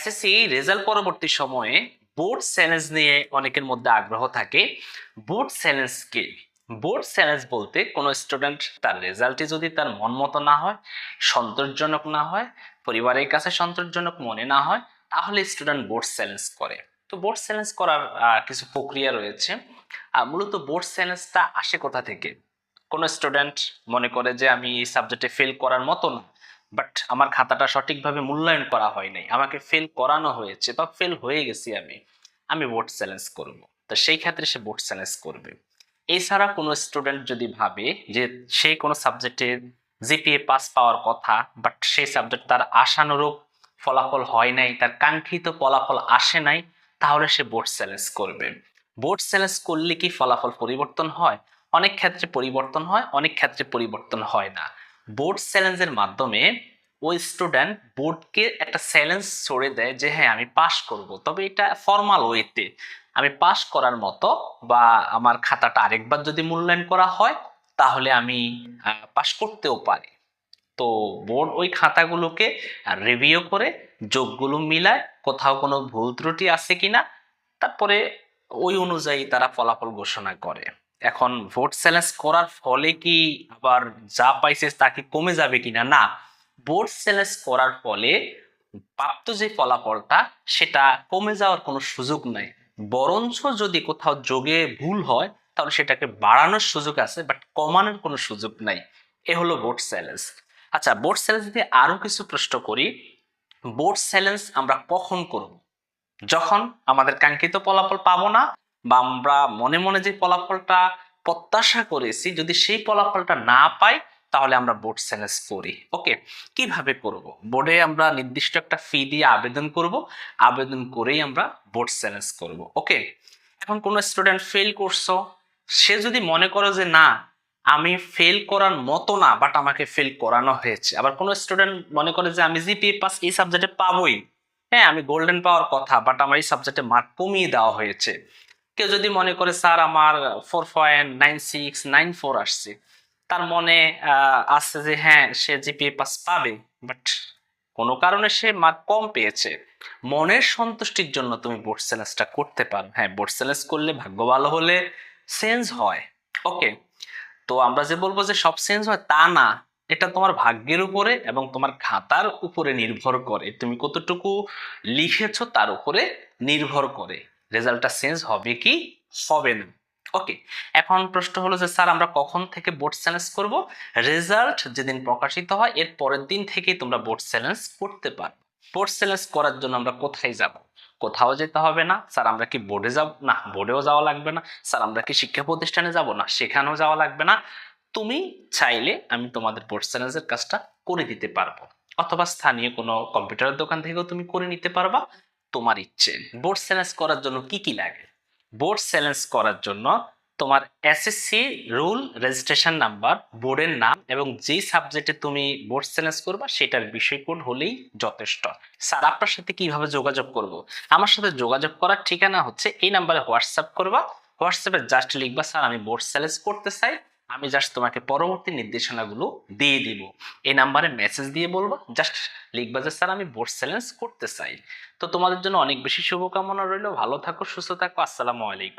SSC result পরবর্তী সময়ে board challenge নিয়ে অনেকের মধ্যে আগ্রহ থাকে। বোর্ড চ্যালেঞ্জ কি? বোর্ড চ্যালেঞ্জ বলতে কোনো স্টুডেন্ট তার রেজাল্টে যদি তার মন মতো না হয়, সন্তোষজনক না হয়, পরিবারের কাছে সন্তোষজনক মনে না হয়, তাহলে স্টুডেন্ট বোর্ড চ্যালেঞ্জ করে। তো বোর্ড চ্যালেঞ্জ করার কিছু প্রক্রিয়া রয়েছে। আর মূলত বোর্ড চ্যালেঞ্জটা আসে কোথা থেকে? কোনো স্টুডেন্ট মনে করে যে আমি এই সাবজেক্টে ফেল করার মতো না বাট আমার খাতাটা সঠিকভাবে মূল্যায়ন করা হয় নাই। আমাকে ফেল করানো হয়েছে, বা ফেল হয়ে গেছি আমি। আমি বোর্ড চ্যালেঞ্জ করব। তো সেই ক্ষেত্রে সে বোর্ড চ্যালেঞ্জ করবে। এছাড়া কোনো স্টুডেন্ট যদি ভাবে যে সে কোনো সাবজেক্টে জিপিএ পাস পাওয়ার কথা বাট সেই সাবজেক্ট তার আশানুরূপ ফলাফল হয় নাই, তার কাঙ্ক্ষিত ফলাফল আসে নাই, তাহলে সে বোর্ড চ্যালেঞ্জ করবে। বোর্ড চ্যালেঞ্জ করলে কি ফলাফল পরিবর্তন হয়? অনেক ক্ষেত্রে পরিবর্তন হয়, অনেক ক্ষেত্রে পরিবর্তন হয় না। বোর্ড চ্যালেঞ্জের মাধ্যমে ওই স্টুডেন্ট বোর্ডকে একটা চ্যালেঞ্জ ছড়ে দেয় যে হ্যাঁ আমি পাশ করব। তবে এটা ফর্মাল ওয়েতে আমি পাশ করার মতো বা আমার খাতাটা আরেকবার যদি মূল্যায়ন করা হয়, তাহলে আমি পাশ করতেও পারি। তো বোর্ড ওই খাতাগুলোকে রিভিউ করে, যোগগুলো মিলায়, কোথাও কোনো ভুল ত্রুটি আছে কিনা, তারপরে ওই অনুযায়ী তারা ফলাফল ঘোষণা করে। এখন ভোট চ্যালেঞ্জ করার ফলে কি আবার যা পাইছে তা কি কমে যাবে কিনা? না ভোট চ্যালেঞ্জ করার ফলে প্রাপ্ত যে ফলাফলটা সেটা কমে যাওয়ার কোনো সুযোগ নাই। বরঞ্চ যদি কোথাও যোগে ভুল হয়, তাহলে সেটাকে বাড়ানোর সুযোগ আছে বাট কমানোর কোনো সুযোগ নাই। এ হলো বোর্ড চ্যালেঞ্জ আচ্ছা বোর্ড চ্যালেঞ্জ দিয়ে আরও কিছু প্রশ্ন করি। বোর্ড চ্যালেঞ্জ আমরা কখন করব? যখন আমাদের কাঙ্ক্ষিত ফলাফল পাবো না বা আমরা মনে মনে যে ফলাফলটা প্রত্যাশা করেছি, যদি সেই ফলাফলটা না পাই, তাহলে আমরা বোর্ড চ্যালেঞ্জ করি। ওকে, কীভাবে করব? বোর্ডে আমরা নির্দিষ্ট একটা ফি দিয়ে আবেদন করব। আবেদন করেই আমরা বোর্ড চ্যালেঞ্জ করব। ওকে, এখন কোনো স্টুডেন্ট ফেল করছ? সে যদি মনে করো যে না, আমি ফেল করার মতো না, বাট আমাকে ফেল করানো হয়েছে। আবার কোনো স্টুডেন্ট মনে করে যে আমি জিপিএ পাস, এই সাবজেক্টে পাবোই। হ্যাঁ আমি গোল্ডেন পাওয়ার কথা, বাট আমার এই সাবজেক্টে মার্ক কমিয়ে দেওয়া হয়েছে। কেউ যদি মনে করে স্যার আমার four point nine six nine four আসছে। তার মনে আহ, আছে যে হ্যাঁ সে জিপিএ পাস পাবে। বাট কোনো কারণে সে মার্ক কম পেয়েছে। মনের সন্তুষ্টির জন্য তুমি বোর্ড চ্যালেঞ্জটা করতে পারো। হ্যাঁ বোর্ড চ্যালেঞ্জ করলে ভাগ্য ভালো হলে চেঞ্জ হয়। ওকে তো আমরা যে বলব যে সব চেঞ্জ হয় তা না। এটা তোমার ভাগ্যের উপরে এবং তোমার খাতার উপরে নির্ভর করে। তুমি কতটুকু লিখেছো তার উপরে নির্ভর করে। রেজাল্টটা চেঞ্জ হবে কি? হবে না। ওকে, এখন প্রশ্ন হলো যে, স্যার, আমরা কখন থেকে বোর্ড চ্যালেঞ্জ করব? রেজাল্ট যেদিন প্রকাশিত হয়, এর পরের দিন থেকেই তোমরা বোর্ড চ্যালেঞ্জ করতে পারো। বোর্ড চ্যালেঞ্জ করার জন্য আমরা কোথায় যাব? কোথাও যেতে হবে না। স্যার, আমরা কি বোর্ডে যাব? না বোর্ডেও যাওয়া লাগবে না। স্যার, আমরা কি শিক্ষা প্রতিষ্ঠানে যাব? না, সেখানেও যাওয়া লাগবে না। তুমি চাইলে আমি তোমাদের বোর্ড চ্যালেঞ্জের কাজটা করে দিতে পারব। অথবা স্থানীয় কোনো কম্পিউটারের দোকান থেকেও তুমি করে নিতে পারবা। তোমার ইচ্ছে। বোর্ড চ্যালেঞ্জ করার জন্য কি কি লাগে? বোর্ড চ্যালেঞ্জ করার জন্য তোমার এসএসসি রুল রেজিস্ট্রেশন নাম্বার বোর্ডের নাম এবং যেই সাবজেক্টে তুমি বোর্ড চ্যালেঞ্জ করবা সেটার বিষয় কোড হলেই যথেষ্ট। স্যার আপনার সাথে কীভাবে যোগাযোগ করব? আমার সাথে যোগাযোগ করার ঠিকানা হচ্ছে এই নাম্বারে হোয়াটসঅ্যাপ করবা। হোয়াটসঅ্যাপে জাস্ট লিখবা স্যার আমি বোর্ড চ্যালেঞ্জ করতে চাই। আমি জাস্ট তোমাকে পরবর্তী নির্দেশনাগুলো দিয়ে দিব। এই নাম্বারে মেসেজ দিয়ে বলবা জাস্ট লিখবা যে, স্যার, আমি বোর্ড চ্যালেঞ্জ করতে চাই। তো তোমাদের জন্য অনেক বেশি শুভকামনা রইল। ভালো থাকো, সুস্থ থাকো। আসসালামু আলাইকুম।